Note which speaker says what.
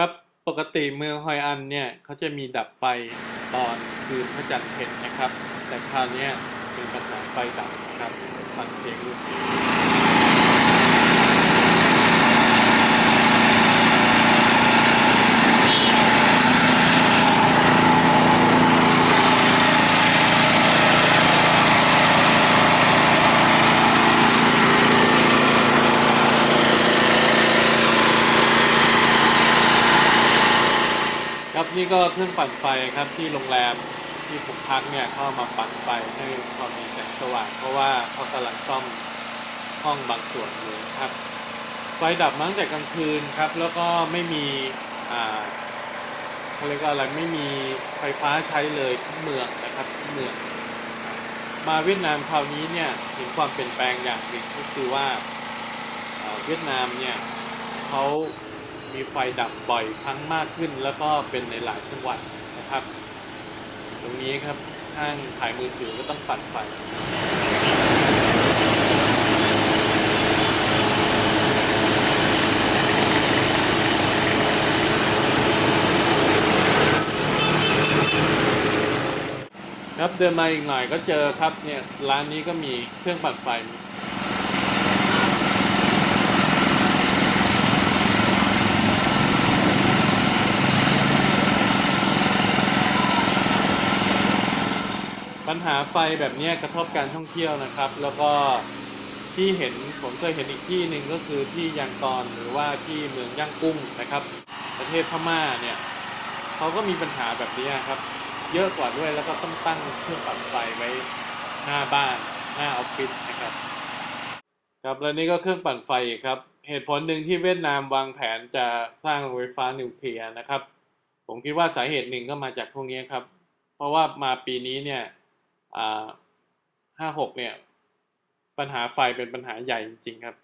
Speaker 1: ครับปกติเมืองฮอยอันเนี่ยเขาจะมีดับไฟตอนคืนพระจันทร์เพ็ญนะครับ แต่คราวนี้เป็นปัญหาไฟดับนะครับฟังเสียงดู นี่ก็เครื่องปั่นไฟครับที่โรงแรมที่ผมพักเนี่ยเข้ามาปั่นไฟให้พอมีแสงสว่างเพราะว่าเขากำลังซ่อมห้องบางส่วนอยู่ครับไฟดับมาตั้งแต่กลางคืนครับ แล้วก็ไม่มีอ่าเขาเรียกว่าอะไรไม่มีไฟฟ้าใช้เลยทั้งเมืองนะครับทั้งเมืองมาเวียดนามคราวนี้เนี่ยเห็นความเปลี่ยนแปลงอย่างหนึ่งก็คือว่าเวียดนามเนี่ยเขา มีไฟดับบ่อยครั้งมากขึ้น แล้วก็เป็นในหลายจังหวัดนะครับ ตรงนี้ครับข้างถ่ายมือถือก็ต้องปัดไฟครับเดินมาอีกหน่อยก็เจอครับเนี่ยร้านนี้ก็มีเครื่องปั่นไฟ ปัญหาไฟแบบนี้กระทบการท่องเที่ยวนะครับ แล้วก็ที่เห็นผมเคยเห็นอีกที่หนึ่งก็คือที่ยางตอนหรือว่าที่เมืองย่างกุ้งนะครับ ประเทศพม่าเนี่ยเขาก็มีปัญหาแบบนี้ครับ เยอะกว่าด้วยแล้วก็ต้องตั้งเครื่องปั่นไฟไว้หน้าบ้านหน้าออฟฟิศนะครับครับและนี่ก็เครื่องปั่นไฟอีกครับ เหตุผลหนึ่งที่เวียดนามวางแผนจะสร้างโรงไฟฟ้านิวเคลียร์นะครับ ผมคิดว่าสาเหตุหนึ่งก็มาจากพวกนี้ครับ เพราะว่ามาปีนี้เนี่ย ห้าหกเนี่ย ปัญหาไฟเป็นปัญหาใหญ่จริงๆครับ